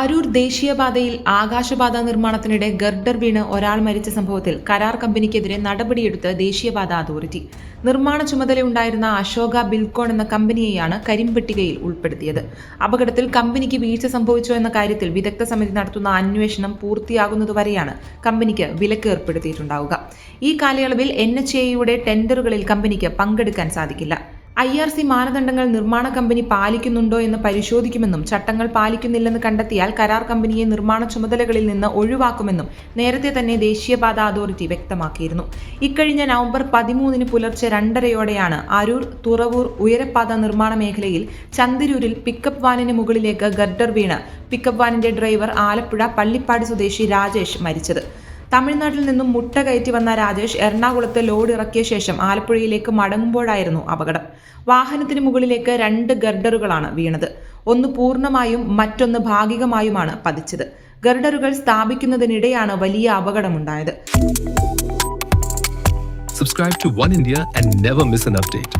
അരൂർ ദേശീയപാതയിൽ ആകാശപാത നിർമ്മാണത്തിനിടെ ഗർഡർ വീണ് ഒരാൾ മരിച്ച സംഭവത്തിൽ കരാർ കമ്പനിക്കെതിരെ നടപടിയെടുത്ത് ദേശീയപാത അതോറിറ്റി. നിർമ്മാണ ചുമതലയുണ്ടായിരുന്ന അശോക ബിൽകോൺ എന്ന കമ്പനിയെയാണ് കരിമ്പട്ടികയിൽ ഉൾപ്പെടുത്തിയത്. അപകടത്തിൽ കമ്പനിക്ക് വീഴ്ച സംഭവിച്ചോ എന്ന കാര്യത്തിൽ വിദഗ്ധ സമിതി നടത്തുന്ന അന്വേഷണം പൂർത്തിയാകുന്നതുവരെയാണ് കമ്പനിക്ക് വിലക്ക് ഏർപ്പെടുത്തിയിട്ടുണ്ടാവുക. ഈ കാലയളവിൽ എൻ എച്ച് എയുടെ ടെൻഡറുകളിൽ കമ്പനിക്ക് പങ്കെടുക്കാൻ സാധിക്കില്ല. ഐ ആർ സി മാനദണ്ഡങ്ങൾ നിർമ്മാണ കമ്പനി പാലിക്കുന്നുണ്ടോ എന്ന് പരിശോധിക്കുമെന്നും ചട്ടങ്ങൾ പാലിക്കുന്നില്ലെന്ന് കണ്ടെത്തിയാൽ കരാർ കമ്പനിയെ നിർമ്മാണ ചുമതലകളിൽ നിന്ന് ഒഴിവാക്കുമെന്നും നേരത്തെ തന്നെ ദേശീയപാത അതോറിറ്റി വ്യക്തമാക്കിയിരുന്നു. ഇക്കഴിഞ്ഞ നവംബർ പതിമൂന്നിന് പുലർച്ചെ രണ്ടരയോടെയാണ് അരൂർ തുറവൂർ ഉയരപ്പാത നിർമ്മാണ മേഖലയിൽ ചന്തിരൂരിൽ പിക്കപ്പ് വാനിന് മുകളിലേക്ക് ഗർഡർ വീണ്. പിക്കപ്പ് വാനിന്റെ ഡ്രൈവർ ആലപ്പുഴ പള്ളിപ്പാട് സ്വദേശി രാജേഷ് മരിച്ചത്. തമിഴ്നാട്ടിൽ നിന്നും മുട്ട കയറ്റി വന്ന രാജേഷ് എറണാകുളത്ത് ലോഡ് ഇറക്കിയ ശേഷം ആലപ്പുഴയിലേക്ക് മടങ്ങുമ്പോഴായിരുന്നു അപകടം. വാഹനത്തിന് മുകളിലേക്ക് രണ്ട് ഗർഡറുകളാണ് വീണത്. ഒന്ന് പൂർണമായും മറ്റൊന്ന് ഭാഗികമായുമാണ് പതിച്ചത്. ഗർഡറുകൾ സ്ഥാപിക്കുന്നതിനിടെയാണ് വലിയ അപകടമുണ്ടായത്. Subscribe to One India and never miss an update.